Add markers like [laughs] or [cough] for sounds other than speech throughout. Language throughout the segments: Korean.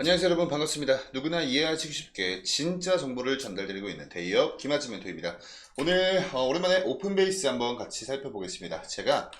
안녕하세요 여러분 반갑습니다. 누구나 이해하시기 쉽게 진짜 정보를 전달드리고 있는 대기업 김아지 멘토입니다. 오늘 어, 오랜만에 오픈베이스 한번 같이 살펴보겠습니다. 제가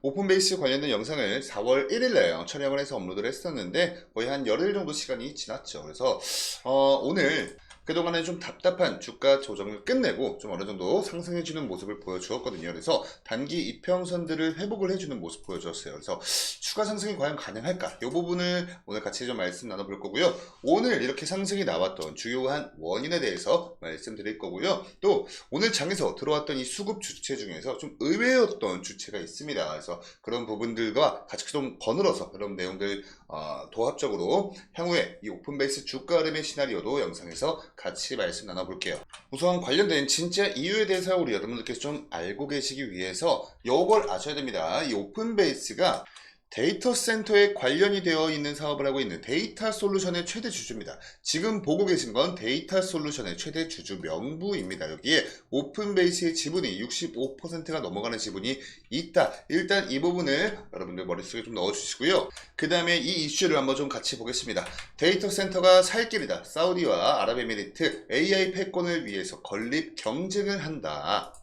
오픈베이스 관련된 영상을 4월 1일에 촬영을 해서 업로드를 했었는데 거의 한 열흘 정도 시간이 지났죠. 그래서 어, 오늘 그동안에 좀 답답한 주가 조정을 끝내고 좀 어느 정도 상승해주는 모습을 보여주었거든요. 그래서 단기 이평선들을 회복을 해주는 모습 보여주었어요. 그래서 추가 상승이 과연 가능할까? 이 부분을 오늘 같이 좀 말씀 나눠볼 거고요. 오늘 이렇게 상승이 나왔던 주요한 원인에 대해서 말씀드릴 거고요. 또 오늘 장에서 들어왔던 이 수급 주체 중에서 좀 의외였던 주체가 있습니다. 그래서 그런 부분들과 같이 좀 거늘어서 그런 내용들 어, 도합적으로 향후에 이 오픈베이스 주가 흐름의 시나리오도 영상에서 같이 말씀 나눠볼게요. 우선 관련된 진짜 이유에 대해서 우리 여러분들께서 좀 알고 계시기 위해서 이걸 아셔야 됩니다. 이 오픈베이스가 데이터 센터에 관련이 되어 있는 사업을 하고 있는 데이터 솔루션의 최대 주주입니다. 지금 보고 계신 건 데이터 솔루션의 최대 주주 명부입니다. 여기에 오픈베이스의 지분이 65%가 넘어가는 지분이 있다. 일단 이 부분을 여러분들 머릿속에 좀 넣어주시고요. 그 다음에 이 이슈를 한번 좀 같이 보겠습니다. 데이터 센터가 살 길이다. 사우디와 아랍에미리트 AI 패권을 위해서 건립 경쟁을 한다.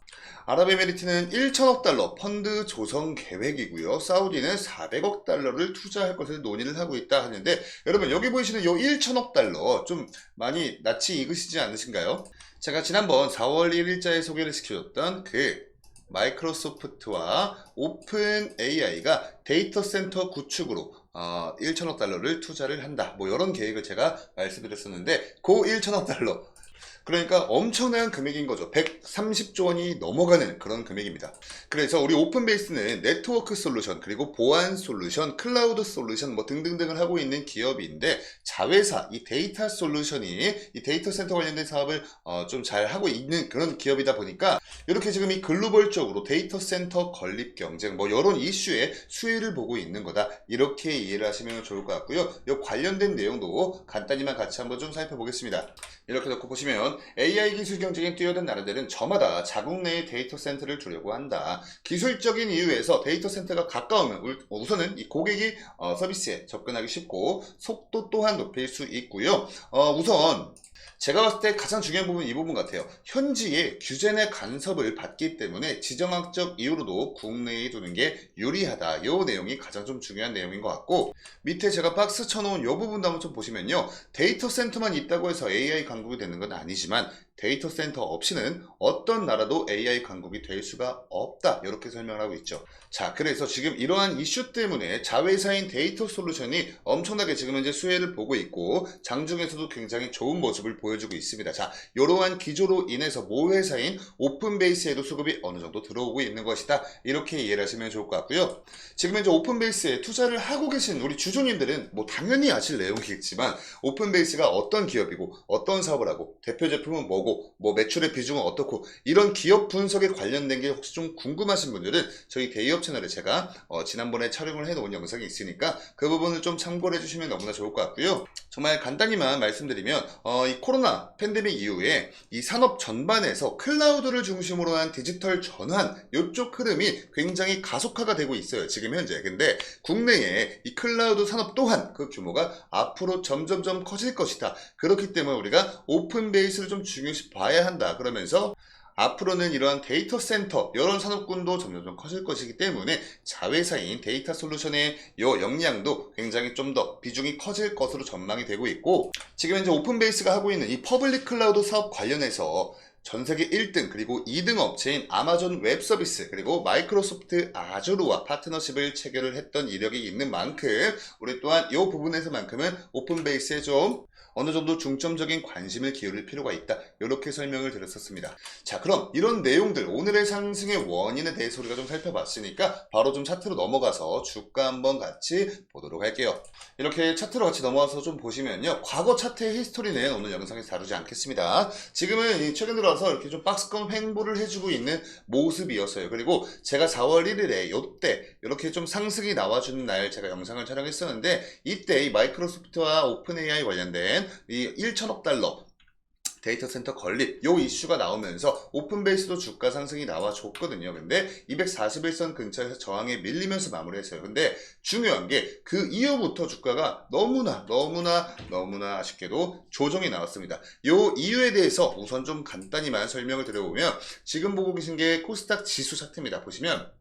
아랍에미리트는 1천억 달러 펀드 조성 계획이고요. 사우디는 400억 달러를 투자할 것을 논의를 하고 있다 하는데 여러분 여기 보이시는 이 1천억 달러 좀 많이 낯이 익으시지 않으신가요? 제가 지난번 4월 1일자에 소개를 시켜줬던 그 마이크로소프트와 오픈 AI가 데이터 센터 구축으로 어, 1천억 달러를 투자를 한다. 뭐 이런 계획을 제가 말씀드렸었는데 그 1천억 달러 그러니까 엄청난 금액인 거죠. 130조 원이 넘어가는 그런 금액입니다. 그래서 우리 오픈베이스는 네트워크 솔루션, 그리고 보안 솔루션, 클라우드 솔루션 뭐 등등등을 하고 있는 기업인데 자회사, 이 데이터 솔루션이 이 데이터 센터 관련된 사업을 어, 좀 잘 하고 있는 그런 기업이다 보니까 이렇게 지금 이 글로벌적으로 데이터 센터 건립 경쟁 뭐 이런 이슈에 수혜를 보고 있는 거다. 이렇게 이해를 하시면 좋을 것 같고요. 이 관련된 내용도 간단히만 같이 한번 좀 살펴보겠습니다. 이렇게 놓고 보시면 AI 기술 경쟁에 뛰어든 나라들은 저마다 자국 내에 데이터 센터를 두려고 한다. 기술적인 이유에서 데이터 센터가 가까우면 울- 우선은 이 고객이 어, 서비스에 접근하기 쉽고 속도 또한 높일 수 있고요. 어, 우선 제가 봤을 때 가장 중요한 부분은 이 부분 같아요. 현지에 규제 내 간섭을 받기 때문에 지정학적 이유로도 국내에 두는 게 유리하다. 이 내용이 가장 좀 중요한 내용인 것 같고 밑에 제가 박스 쳐놓은 이 부분도 한번 좀 보시면요. 데이터 센터만 있다고 해서 AI 강국이 되는 건 아니지만 데이터 센터 없이는 어떤 나라도 AI 강국이 될 수가 없다. 이렇게 설명을 하고 있죠. 자, 그래서 지금 이러한 이슈 때문에 자회사인 데이터 솔루션이 엄청나게 지금 현재 수혜를 보고 있고 장중에서도 굉장히 좋은 모습을 보여주고 있습니다. 자, 이러한 기조로 인해서 모회사인 오픈베이스에도 수급이 어느 정도 들어오고 있는 것이다. 이렇게 이해를 하시면 좋을 것 같고요. 지금 현재 오픈베이스에 투자를 하고 계신 우리 주주님들은 뭐 당연히 아실 내용이겠지만 오픈베이스가 어떤 기업이고 어떤 사업을 하고 대표 제품은 뭐고 뭐 매출의 비중은 어떻고 이런 기업 분석에 관련된 게 혹시 좀 궁금하신 분들은 저희 대기업 채널에 제가 어, 지난번에 촬영을 해놓은 영상이 있으니까 그 부분을 좀 참고를 해주시면 너무나 좋을 것 같고요. 정말 간단히만 말씀드리면 어, 이 코로나 팬데믹 이후에 이 산업 전반에서 클라우드를 중심으로 한 디지털 전환 이쪽 흐름이 굉장히 가속화가 되고 있어요. 지금 현재. 근데 국내에 이 클라우드 산업 또한 그 규모가 앞으로 점점점 커질 것이다. 그렇기 때문에 우리가 오픈 베이스를 좀 중요시 봐야 한다. 그러면서 앞으로는 이러한 데이터 센터, 이런 산업군도 점점 커질 것이기 때문에 자회사인 데이터 솔루션의 요 역량도 굉장히 좀 더 비중이 커질 것으로 전망이 되고 있고 지금 현재 오픈베이스가 하고 있는 이 퍼블릭 클라우드 사업 관련해서 전 세계 1등 그리고 2등 업체인 아마존 웹 서비스 그리고 마이크로소프트 아주르와 파트너십을 체결을 했던 이력이 있는 만큼 우리 또한 이 부분에서만큼은 오픈베이스에 좀 어느 정도 중점적인 관심을 기울일 필요가 있다. 이렇게 설명을 드렸었습니다. 자, 그럼 이런 내용들, 오늘의 상승의 원인에 대해서 우리가 좀 살펴봤으니까 바로 좀 차트로 넘어가서 주가 한번 같이 보도록 할게요. 이렇게 차트로 같이 넘어와서 좀 보시면요. 과거 차트의 히스토리는 오늘 영상에서 다루지 않겠습니다. 지금은 이 최근 들어 서 이렇게 좀 박스권 횡보를 해주고 있는 모습이었어요. 그리고 제가 4월 1일에 요때 이렇게 좀 상승이 나와주는 날 제가 영상을 촬영했었는데 이때 이 마이크로소프트와 오픈 AI 관련된 이 1천억 달러 데이터 센터 건립 요 이슈가 나오면서 오픈베이스도 주가 상승이 나와줬거든요. 근데 241선 근처에서 저항에 밀리면서 마무리했어요. 근데 중요한 게 그 이후부터 주가가 너무나 너무나 너무나 아쉽게도 조정이 나왔습니다. 요 이유에 대해서 우선 좀 간단히만 설명을 드려보면 지금 보고 계신 게 코스닥 지수 차트입니다. 보시면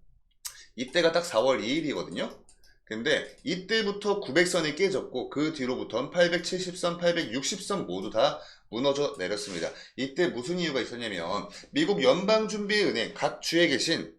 이때가 딱 4월 2일이거든요. 근데 이때부터 900선이 깨졌고 그 뒤로부터는 870선, 860선 모두 다 무너져 내렸습니다. 이때 무슨 이유가 있었냐면 미국 연방준비은행 각 주에 계신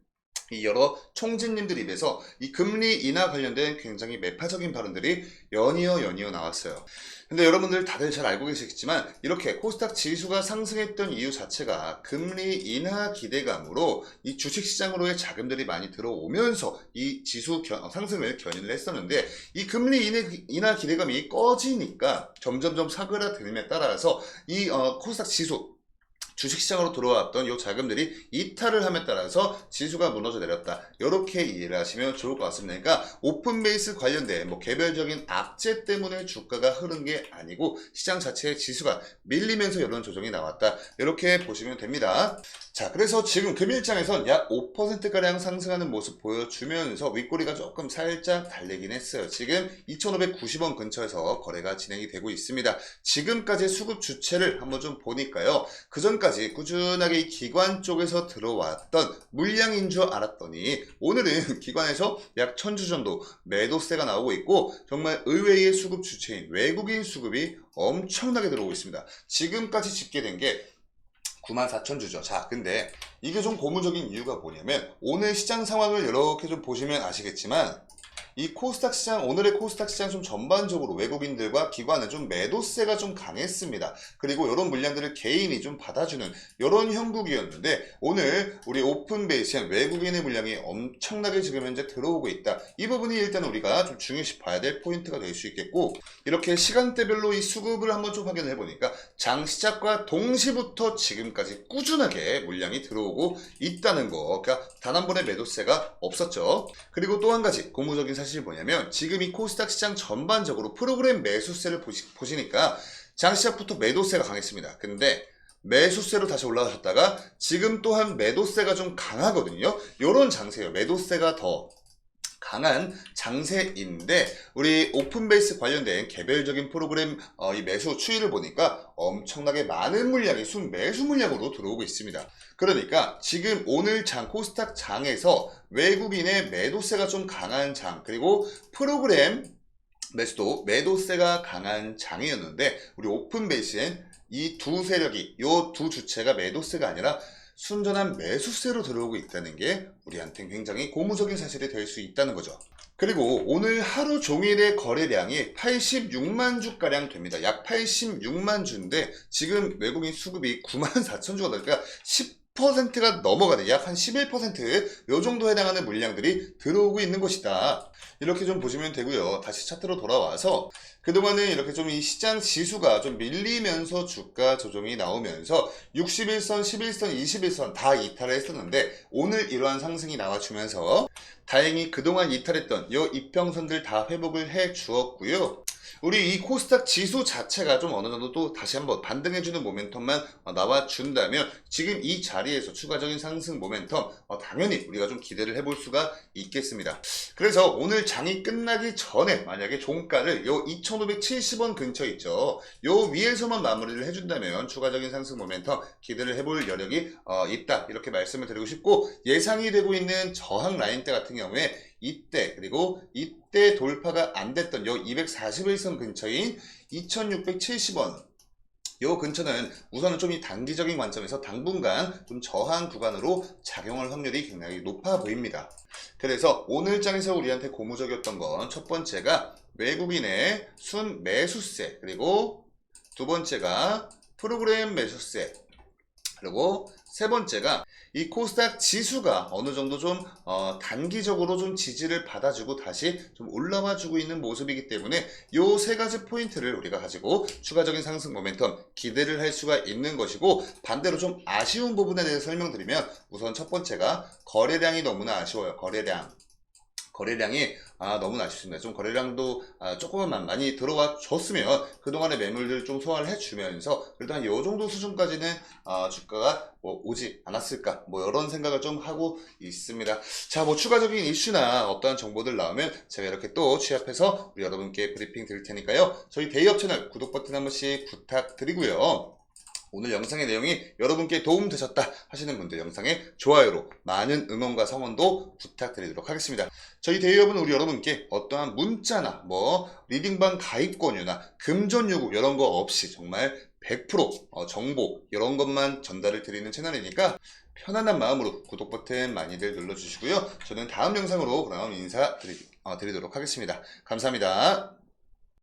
이 여러 총재님들 입에서 이 금리 인하 관련된 굉장히 매파적인 발언들이 연이어 연이어 나왔어요. 근데 여러분들 다들 잘 알고 계시겠지만 이렇게 코스닥 지수가 상승했던 이유 자체가 금리 인하 기대감으로 이 주식시장으로의 자금들이 많이 들어오면서 이 지수 견- 상승을 견인을 했었는데 이 금리 인하, 기대감이 꺼지니까 점점점 사그라듦에 따라서 이 어, 코스닥 지수 주식시장으로 들어왔던 이 자금들이 이탈을 함에 따라서 지수가 무너져 내렸다. 이렇게 이해를 하시면 좋을 것 같습니다. 그러니까 오픈베이스 관련된 뭐 개별적인 악재 때문에 주가가 흐른 게 아니고 시장 자체의 지수가 밀리면서 이런 조정이 나왔다. 이렇게 보시면 됩니다. 자, 그래서 지금 금일장에선 약 5%가량 상승하는 모습 보여주면서 윗꼬리가 조금 살짝 달리긴 했어요. 지금 2,590원 근처에서 거래가 진행이 되고 있습니다. 지금까지 수급 주체를 한번 좀 보니까요. 그 전까지 꾸준하게 이 기관 쪽에서 들어왔던 물량인 줄 알았더니 오늘은 [laughs] 기관에서 약 1000주 정도 매도세가 나오고 있고 정말 의외의 수급 주체인 외국인 수급이 엄청나게 들어오고 있습니다. 지금까지 집계된 게 94,000주죠. 자, 근데 이게 좀 고무적인 이유가 뭐냐면 오늘 시장 상황을 이렇게 좀 보시면 아시겠지만 이 코스닥 시장, 오늘의 코스닥 시장 좀 전반적으로 외국인들과 기관은 좀 매도세가 좀 강했습니다. 그리고 이런 물량들을 개인이 좀 받아주는 이런 형국이었는데 오늘 우리 오픈 베이스엔 외국인의 물량이 엄청나게 지금 현재 들어오고 있다. 이 부분이 일단 우리가 좀 중요시 봐야 될 포인트가 될 수 있겠고 이렇게 시간대별로 이 수급을 한번 좀 확인해 보니까 장 시작과 동시부터 지금까지 꾸준하게 물량이 들어오고 있다는 거. 그러니까 단 한 번의 매도세가 없었죠. 그리고 또 한 가지 고무적인 사실이 뭐냐면 지금 이 코스닥 시장 전반적으로 프로그램 매수세를 보시, 보시니까 장 시작부터 매도세가 강했습니다. 근데 매수세로 다시 올라가셨다가 지금 또한 매도세가 좀 강하거든요. 요런 장세예요. 매도세가 더 강한 장세인데 우리 오픈베이스 관련된 개별적인 프로그램 어, 이 매수 추이를 보니까 엄청나게 많은 물량이 순 매수 물량으로 들어오고 있습니다. 그러니까 지금 오늘 장 코스닥 장에서 외국인의 매도세가 좀 강한 장 그리고 프로그램 매수도 매도세가 강한 장이었는데 우리 오픈베이스엔 이 두 세력이 이 두 주체가 매도세가 아니라 순전한 매수세로 들어오고 있다는 게 우리한테 굉장히 고무적인 사실이 될 수 있다는 거죠. 그리고 오늘 하루 종일의 거래량이 86만 주가량 됩니다. 약 86만 주인데 지금 외국인 수급이 9만 4천 주가 되니까 10% 가 넘어가는 약 한 11%요 정도 해당하는 물량들이 들어오고 있는 것이다. 이렇게 좀 보시면 되고요. 다시 차트로 돌아와서 그동안은 이렇게 좀 이 시장 지수가 좀 밀리면서 주가 조정이 나오면서 61선, 11선, 21선 다 이탈을 했었는데 오늘 이러한 상승이 나와주면서 다행히 그동안 이탈했던 이 이평선들 다 회복을 해 주었고요. 우리 이 코스닥 지수 자체가 좀 어느 정도 또 다시 한번 반등해주는 모멘텀만 어, 나와준다면 지금 이 자리에서 추가적인 상승 모멘텀 어, 당연히 우리가 좀 기대를 해볼 수가 있겠습니다. 그래서 오늘 장이 끝나기 전에 만약에 종가를 요 2570원 근처 있죠. 요 위에서만 마무리를 해준다면 추가적인 상승 모멘텀 기대를 해볼 여력이 어, 있다. 이렇게 말씀을 드리고 싶고 예상이 되고 있는 저항 라인대 같은 경우에 이때 그리고 이때 돌파가 안 됐던 요 241선 근처인 2670원 요 근처는 우선은 좀 이 단기적인 관점에서 당분간 좀 저항 구간으로 작용할 확률이 굉장히 높아 보입니다. 그래서 오늘 장에서 우리한테 고무적이었던 건 첫 번째가 외국인의 순 매수세 그리고 두 번째가 프로그램 매수세 그리고 세 번째가 이 코스닥 지수가 어느 정도 좀 어, 단기적으로 좀 지지를 받아주고 다시 좀 올라와 주고 있는 모습이기 때문에 요 세 가지 포인트를 우리가 가지고 추가적인 상승 모멘텀 기대를 할 수가 있는 것이고 반대로 좀 아쉬운 부분에 대해서 설명드리면 우선 첫 번째가 거래량이 너무나 아쉬워요. 거래량. 거래량이 아, 너무나 아쉽습니다. 좀 거래량도 아, 조금만 많이 들어와 줬으면 그동안의 매물들 좀 소화를 해주면서 한요 정도 수준까지는 아, 주가가 뭐 오지 않았을까 뭐 이런 생각을 좀 하고 있습니다. 자, 뭐 추가적인 이슈나 어떠한 정보들 나오면 제가 이렇게 또 취합해서 우리 여러분께 브리핑 드릴 테니까요. 저희 데이업 채널 구독 버튼 한 번씩 부탁드리고요. 오늘 영상의 내용이 여러분께 도움되셨다 하시는 분들 영상에 좋아요로 많은 응원과 성원도 부탁드리도록 하겠습니다. 저희 대기업은 우리 여러분께 어떠한 문자나 뭐 리딩방 가입 권유나 금전 요구 이런 거 없이 정말 100% 어, 정보 이런 것만 전달을 드리는 채널이니까 편안한 마음으로 구독 버튼 많이들 눌러주시고요. 저는 다음 영상으로 그럼 인사드리도록 하겠습니다. 감사합니다.